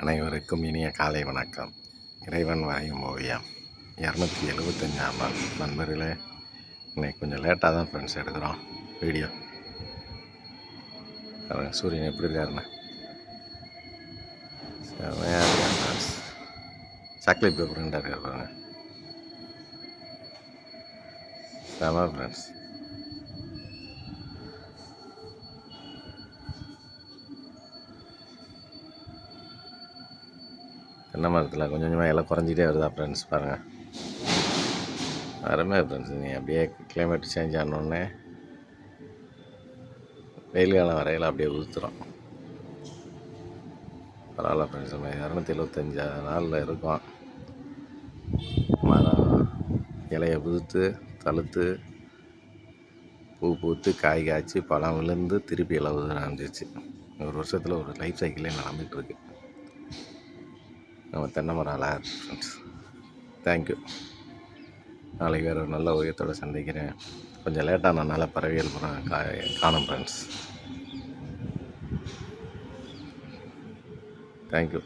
அனைவருக்கும் இனிய காலை வணக்கம். இறைவன் வரையும் ஓவியம். இரநூத்தி எழுபத்தஞ்சாம் நாள். நண்பர்களே இன்னைக்கு கொஞ்சம் லேட்டாக தான் ஃப்ரெண்ட்ஸ் எடுக்கிறோம். வீடியோ சூரியன் எப்படி இருக்காருண்ணா சாக்லேட் பேப்பர் இருக்காரு பாருங்க. செம ஃப்ரெண்ட்ஸ் தென்னை மரத்தில் கொஞ்சம் கொஞ்சமாக எல்லாம் குறைஞ்சிட்டே வருதா ஃப்ரெண்ட்ஸ் பாருங்கள் அருமையாக ஃப்ரெண்ட்ஸ் நீ அப்படியே கிளைமேட் சேஞ்ச் ஆனோடனே வெயில் காலம் வரையில் அப்படியே உதுத்துறோம் பரவாயில்ல ஃப்ரெண்ட்ஸ் நம்ம இரநூத்தி எழுபத்தஞ்சா நாளில் இருக்கோம். மரம் இலையை புதுத்து தழுத்து பூ பூத்து காய் காய்ச்சி பழம் விழுந்து திருப்பி இலை உதுற ஆரம்பிச்சிச்சு ஒரு வருஷத்தில் ஒரு லைஃப் சைக்கிளே நடந்துகிட்ருக்கு நம்ம தென்னை மரம் அழகாக ஃப்ரெண்ட்ஸ் தேங்க்யூ நாளைக்கு வேறு ஒரு நல்ல உயரத்தோடு சந்திக்கிறேன். கொஞ்சம் லேட்டானனால பறவைகள் புறம் கா காணும் ஃப்ரெண்ட்ஸ் தேங்க்யூ